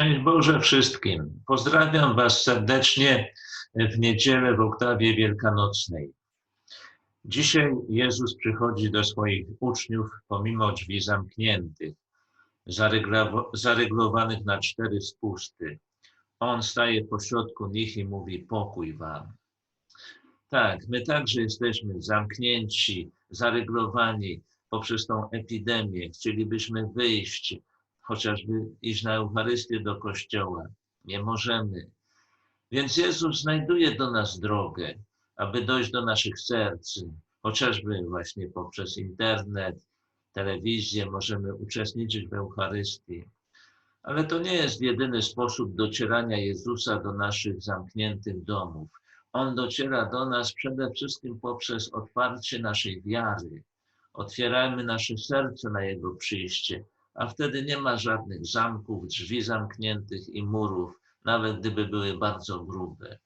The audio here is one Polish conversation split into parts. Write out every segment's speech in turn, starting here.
Szczęść Boże wszystkim. Pozdrawiam Was serdecznie w niedzielę w oktawie wielkanocnej. Dzisiaj Jezus przychodzi do swoich uczniów pomimo drzwi zamkniętych, zareglowanych na cztery spusty. On staje pośrodku nich i mówi pokój Wam. Tak, my także jesteśmy zamknięci, zareglowani poprzez tą epidemię. Chcielibyśmy wyjść, chociażby iść na Eucharystię do kościoła. Nie możemy. Więc Jezus znajduje do nas drogę, aby dojść do naszych serc, chociażby właśnie poprzez internet, telewizję, możemy uczestniczyć w Eucharystii. Ale to nie jest jedyny sposób docierania Jezusa do naszych zamkniętych domów. On dociera do nas przede wszystkim poprzez otwarcie naszej wiary. Otwieramy nasze serce na Jego przyjście, a wtedy nie ma żadnych zamków, drzwi zamkniętych i murów, nawet gdyby były bardzo grube.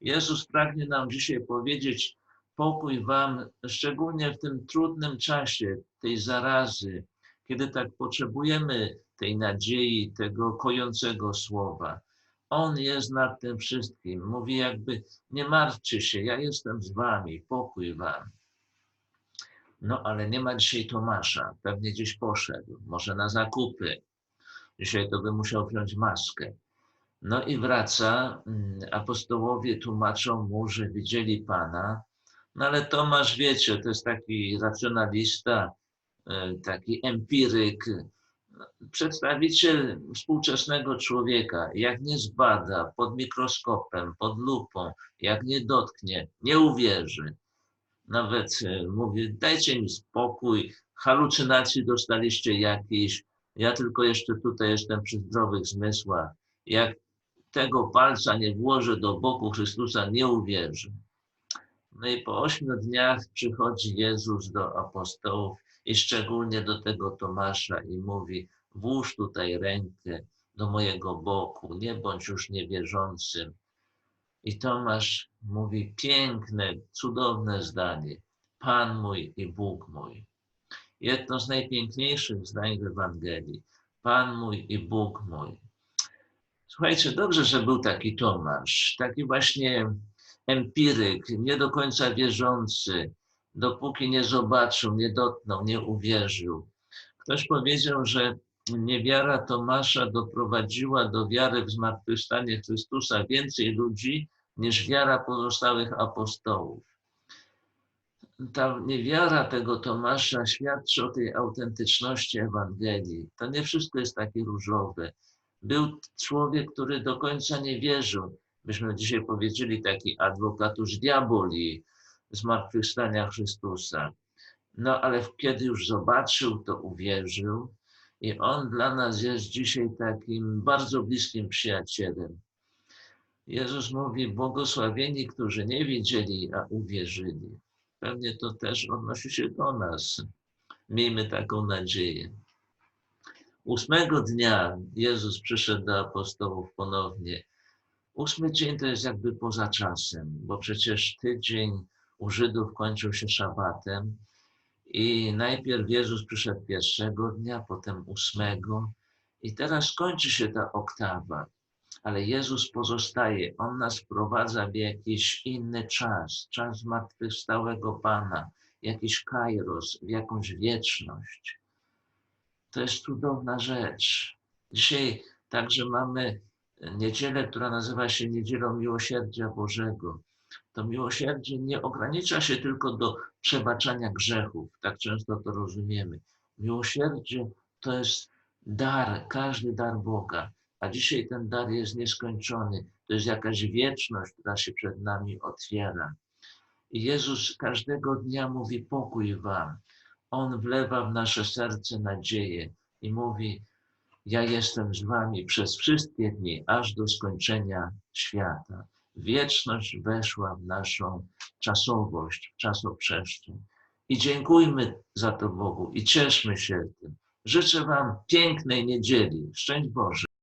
Jezus pragnie nam dzisiaj powiedzieć: Pokój Wam, szczególnie w tym trudnym czasie tej zarazy, kiedy tak potrzebujemy tej nadziei, tego kojącego słowa. On jest nad tym wszystkim. Mówi jakby: Nie martwcie się, ja jestem z Wami, pokój Wam. No ale nie ma dzisiaj Tomasza, pewnie gdzieś poszedł, może na zakupy. Dzisiaj to by musiał wziąć maskę. No i wraca, mm, apostołowie tłumaczą mu, że widzieli Pana, no ale Tomasz, wiecie, to jest taki racjonalista, e, taki empiryk, przedstawiciel współczesnego człowieka. Jak nie zbada pod mikroskopem, pod lupą, jak nie dotknie, nie uwierzy nawet e, mówi, dajcie mi spokój, halucynacji dostaliście jakieś, ja tylko jeszcze tutaj jestem przy zdrowych zmysłach. Jak tego palca nie włożę do boku Chrystusa, nie uwierzy. No i po ośmiu dniach przychodzi Jezus do apostołów i szczególnie do tego Tomasza i mówi, włóż tutaj rękę do mojego boku, nie bądź już niewierzącym, i Tomasz mówi piękne, cudowne zdanie. Pan mój i Bóg mój. Jedno z najpiękniejszych zdań w Ewangelii. Pan mój i Bóg mój. Słuchajcie, dobrze, że był taki Tomasz, taki właśnie empiryk, nie do końca wierzący, dopóki nie zobaczył, nie dotknął, nie uwierzył. Ktoś powiedział, że niewiara Tomasza doprowadziła do wiary w zmartwychwstanie Chrystusa więcej ludzi niż wiara pozostałych apostołów. Ta niewiara tego Tomasza świadczy o tej autentyczności Ewangelii. To nie wszystko jest takie różowe. Był człowiek, który do końca nie wierzył. Byśmy dzisiaj powiedzieli taki adwokatus diaboli zmartwychwstania Chrystusa. No ale kiedy już zobaczył, to uwierzył i on dla nas jest dzisiaj takim bardzo bliskim przyjacielem. Jezus mówi, błogosławieni, którzy nie widzieli, a uwierzyli. Pewnie to też odnosi się do nas. Miejmy taką nadzieję. Ósmego dnia Jezus przyszedł do apostołów ponownie. Ósmy dzień to jest jakby poza czasem, bo przecież tydzień u Żydów kończył się szabatem i najpierw Jezus przyszedł pierwszego dnia, potem ósmego i teraz kończy się ta oktawa ale Jezus pozostaje. On nas wprowadza w jakiś inny czas, czas zmartwychwstałego Pana, jakiś kairos, w jakąś wieczność. To jest cudowna rzecz. Dzisiaj także mamy niedzielę, która nazywa się Niedzielą Miłosierdzia Bożego. To miłosierdzie nie ogranicza się tylko do przebaczania grzechów, tak często to rozumiemy. Miłosierdzie to jest dar, każdy dar Boga a dzisiaj ten dar jest nieskończony. To jest jakaś wieczność, która się przed nami otwiera. I Jezus każdego dnia mówi: Pokój Wam. On wlewa w nasze serce nadzieję i mówi: Ja jestem z Wami przez wszystkie dni, aż do skończenia świata. Wieczność weszła w naszą czasowość, czasoprzestrzeń. I dziękujmy za to Bogu i cieszmy się tym. Życzę Wam pięknej niedzieli. Szczęść Boże.